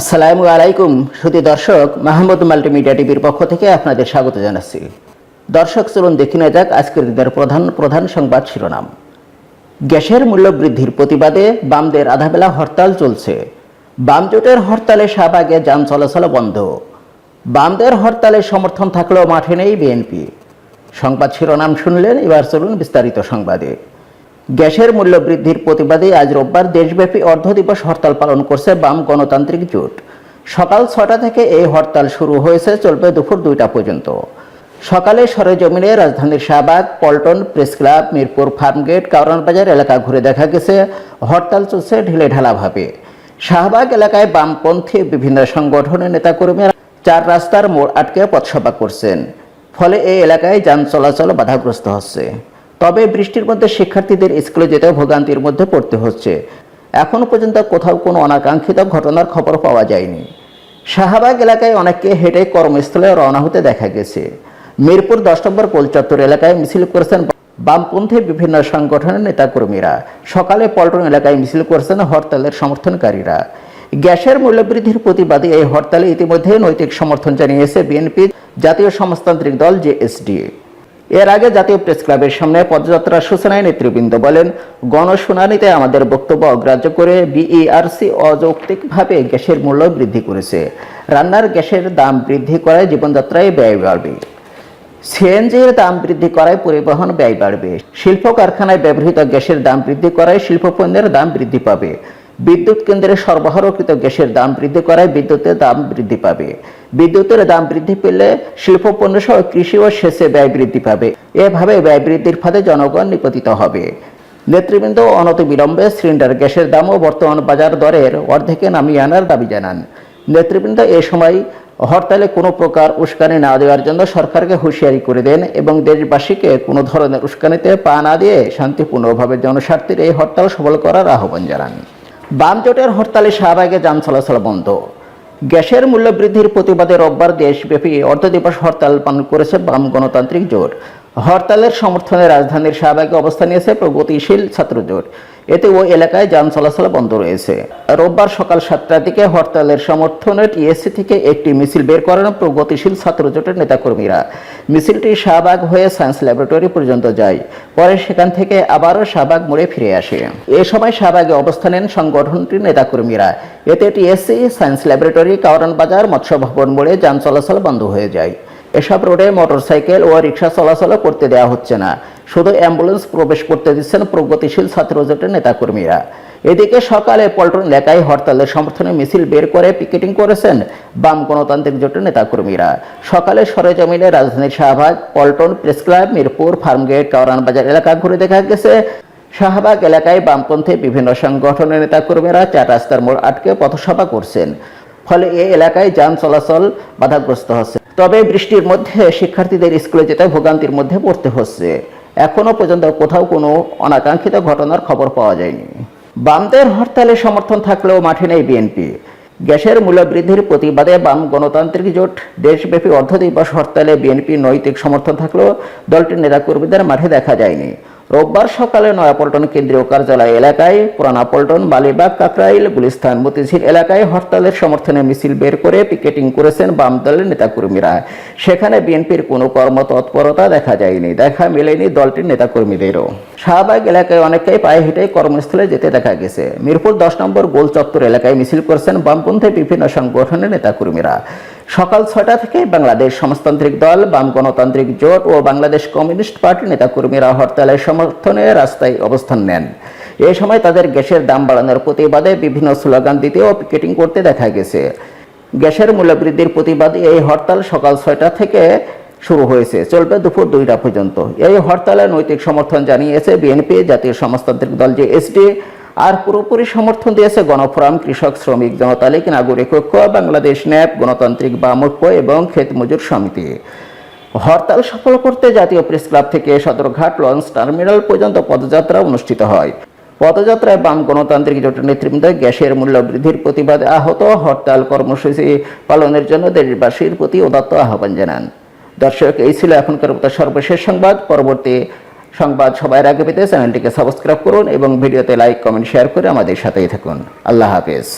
আসসালামু আলাইকুম সুতি দর্শক, মাহমুদ মাল্টিমিডিয়া টিভির পক্ষ থেকে আপনাদের স্বাগত জানাচ্ছি। দর্শক, চলুন দেখে নেওয়া যাক আজকের দিনের প্রধান প্রধান সংবাদ শিরোনাম। গ্যাসের মূল্য বৃদ্ধির প্রতিবাদে বামদের আধাবেলা হরতাল চলছে। বামজোটের হরতালে শাহবাগে যান চলাচল বন্ধ। বামদের হরতালে সমর্থন থাকলেও মাঠে নেই বিএনপি। সংবাদ শিরোনাম শুনলেন, এবার চলুন বিস্তারিত সংবাদে। গ্যাসের মূল্য বৃদ্ধির প্রতিবাদে আজ রোববার দেশব্যাপী অর্ধ দিবস হরতাল পালন করছে বাম গণতান্ত্রিক জোট। সকাল ছটা থেকে এই হরতাল শুরু হয়েছে, চলবে দুপুর দুইটা পর্যন্ত। সকালে সরেজমিনে রাজধানীর শাহবাগ, পল্টন, প্রেস ক্লাব, মিরপুর, ফার্মগেট কারণ বাজার এলাকা ঘুরে দেখা গেছে। হরতাল চলছে ঢিলে ঢালাভাবে। শাহবাগ এলাকায় বামপন্থী বিভিন্ন সংগঠনের নেতাকর্মীরা চার রাস্তার মোড় আটকে পথসভা করছেন। ফলে এই এলাকায় যান চলাচল বাধাগ্রস্ত হচ্ছে। তবে বৃষ্টির মধ্যে শিক্ষার্থীদের স্কুলে যেতে ভোগান্তির মধ্যে পড়তে হচ্ছে। এখনও পর্যন্ত কোথাও কোনো অনাকাঙ্ক্ষিত ঘটনার খবর পাওয়া যায়নি। শাহবাগ এলাকায় অনেককে হেঁটে কর্মস্থলে রওনা হতে দেখা গেছে। মিরপুর দশ নম্বর কোলচত্বর এলাকায় মিছিল করেছেন বামপন্থী বিভিন্ন সংগঠনের নেতাকর্মীরা। সকালে পল্টন এলাকায় মিছিল করেছেন হরতালের সমর্থনকারীরা। গ্যাসের মূল্যবৃদ্ধির প্রতিবাদে এই হরতালে ইতিমধ্যে নৈতিক সমর্থন জানিয়েছে বিএনপি জাতীয় সমাজতান্ত্রিক দল জেএসডি। এর আগে জাতীয় প্রেস ক্লাবের সামনে পদযাত্রার সূচনায় নেতৃবৃন্দ বলেন, গণশুনানিতে আমাদের বক্তব্য অগ্রাহ্য করে বিইআরসি অযৌক্তিকভাবে গ্যাসের মূল্য বৃদ্ধি করেছে। রান্নার গ্যাসের দাম বৃদ্ধি করায় জীবনযাত্রায় ব্যয় বাড়বে। সিএনজির দাম বৃদ্ধি করায় পরিবহন ব্যয় বাড়বে। শিল্প কারখানায় ব্যবহৃত গ্যাসের দাম বৃদ্ধি করায় শিল্প পণ্যের দাম বৃদ্ধি পাবে। বিদ্যুৎ কেন্দ্রে সরবরাহকৃত গ্যাসের দাম বৃদ্ধি করায় বিদ্যুতের দাম বৃদ্ধি পাবে। বিদ্যুতের দাম বৃদ্ধি পেলে শিল্প পণ্য সহ কৃষি ও সেচে ব্যয় বৃদ্ধি পাবে। এভাবে ব্যয় বৃদ্ধির ফাঁদে জনগণ নিপতিত হবে। নেতৃবৃন্দ অনত বিলম্বে সিলিন্ডার গ্যাসের দামও বর্তমান বাজার দরের অর্ধেকে নামিয়ে আনার দাবি জানান। নেতৃবৃন্দ এ সময় হরতালে কোনো প্রকার উস্কানি না দেওয়ার জন্য সরকারকে হুঁশিয়ারি করে দেন এবং দেশবাসীকে কোনো ধরনের উস্কানিতে পা না দিয়ে শান্তিপূর্ণভাবে জনস্বার্থের এই হরতাল সফল করার আহ্বান জানান। বাম জোটের হরতালে শাহবাগে যান চলাচল বন্ধ। গ্যাসের মূল্য বৃদ্ধির প্রতিবাদে রোববার দেশব্যাপী অর্ধ দিবস হরতাল পালন করেছে বাম গণতান্ত্রিক জোট। হরতালের সমর্থনে রাজধানীর শাহবাগে অবস্থান নিয়েছে প্রগতিশীল ছাত্র জোট এতে ওই এলাকায় যান চলাচল বন্ধ রয়েছে। রোববার সকাল সাতটার দিকে হরতালের সমর্থনে টিএসসি থেকে একটি মিছিল বের করেন প্রগতিশীল ছাত্র জোটের নেতাকর্মীরা। মিছিলটি শাহবাগ হয়ে সায়েন্স ল্যাবরেটরি পর্যন্ত যায়। পরে সেখান থেকে আবারও শাহবাগ মোড়ে ফিরে আসে। এ সময় শাহবাগে অবস্থান নেন সংগঠনটির নেতাকর্মীরা। এতে টিএসসি, সায়েন্স ল্যাবরেটরি, কাওরান বাজার, মৎস্য ভবন মোড়ে যান চলাচল বন্ধ হয়ে যায়। এসব রোডে মোটরসাইকেল ও রিক্সা চলাচল করতে দেওয়া হচ্ছে না। শুধু অ্যাম্বুলেন্স প্রবেশ করতে দিচ্ছেন প্রগতিশীল ছাত্র জোটের নেতাকর্মীরা। এদিকে সকালে পল্টন এলাকায় হরতালের সমর্থনে মিছিল বের করে পিকেটিং করেছেন বাম গণতান্ত্রিক জোটের নেতাকর্মীরা। সকালে সরেজমিনে রাজধানীর শাহবাগ, পল্টন প্রেস ক্লাব, মিরপুর, ফার্মগেট বাজার এলাকা ঘুরে দেখা গেছে। শাহবাগ এলাকায় বামপন্থী বিভিন্ন সংগঠনের নেতাকর্মীরা চার রাস্তার মোড় আটকে পথসভা করছেন। ফলে এই এলাকায় যান চলাচল বাধাগ্রস্ত হচ্ছে। তবে বৃষ্টির মধ্যে শিক্ষার্থীদের স্কুলে যেতে ভোগান্তির মধ্যে পড়তে হচ্ছে। এখনও পর্যন্ত কোথাও কোনো অনাকাঙ্ক্ষিত ঘটনার খবর পাওয়া যায়নি। বামদের হরতালে সমর্থন থাকলেও মাঠে নেই বিএনপি। গ্যাসের মূল্য বৃদ্ধির প্রতিবাদে বাম গণতান্ত্রিক জোট দেশব্যাপী অর্ধ দিবস হরতালে বিএনপি নৈতিক সমর্থন থাকলেও দলটির নেতাকর্মীদের মাঠে দেখা যায়নি। রোববার সকালে নয়াপল্টন কেন্দ্রীয় কার্যালয় এলাকায় পুরানা পল্টন বালিবাগ, কাকরাইল, গুলিস্তান, মতিঝিল এলাকায় হরতালের সমর্থনে মিছিল বের করে পিকেটিং করেছেন বাম দলের নেতাকর্মীরা। সেখানে বিএনপির কোনো কর্মতৎপরতা দেখা যায়নি, দেখা মেলেনি দলটির নেতাকর্মীদেরও। শাহবাগ এলাকায় অনেকেই পায়ে হেঁটে কর্মস্থলে যেতে দেখা গেছে। মিরপুর দশ নম্বর গোল চত্বর এলাকায় মিছিল করেছেন বামপন্থী বিভিন্ন সংগঠনের নেতাকর্মীরা। সকাল ছয়টা থেকে বাংলাদেশ সমাজতান্ত্রিক দল, বাম গণতান্ত্রিক জোট ও বাংলাদেশ কমিউনিস্ট পার্টির নেতাকর্মীরা হরতালের সমর্থনে রাস্তায় অবস্থান নেন। এ সময় তাদের গ্যাসের দাম বাড়ানোর প্রতিবাদে বিভিন্ন স্লোগান দিতে ও পিকেটিং করতে দেখা গেছে। গ্যাসের মূল্যবৃদ্ধির প্রতিবাদে এই হরতাল সকাল ছয়টা থেকে শুরু হয়েছে। চলবে দুপুর দুইটা পর্যন্ত। এই হরতালে নৈতিক সমর্থন জানিয়েছে বিএনপি জাতীয় সমাজতান্ত্রিক দল যে এসডি আর পুরোপুরি সমর্থন দিয়েছে গণফোরাম কৃষক, শ্রমিক জনতা। লীগ নাগরিক ঐক্য বাংলাদেশ ন্যাপ, গণতান্ত্রিক বামৈক্য এবং ক্ষেত মজুর সমিতি। হরতাল সফল করতে জাতীয় প্রেস ক্লাব থেকে সদরঘাট লঞ্চ টার্মিনাল পর্যন্ত পদযাত্রা অনুষ্ঠিত হয়। পদযাত্রায় বাম গণতান্ত্রিক জোটের নেতৃবৃন্দ গ্যাসের মূল্য বৃদ্ধির প্রতিবাদে আহত হরতাল কর্মসূচি পালনের জন্য দেশবাসীর প্রতি উদাত্ত আহ্বান জানান। দর্শক, এই ছিল এখনকার মতো সর্বশেষ সংবাদ। পরবর্তী সংবাদ সবার আগে পেতে চ্যানেলটিকে সাবস্ক্রাইব করুন এবং ভিডিওতে লাইক কমেন্ট শেয়ার করে আমাদের সাথেই থাকুন। আল্লাহ হাফেজ।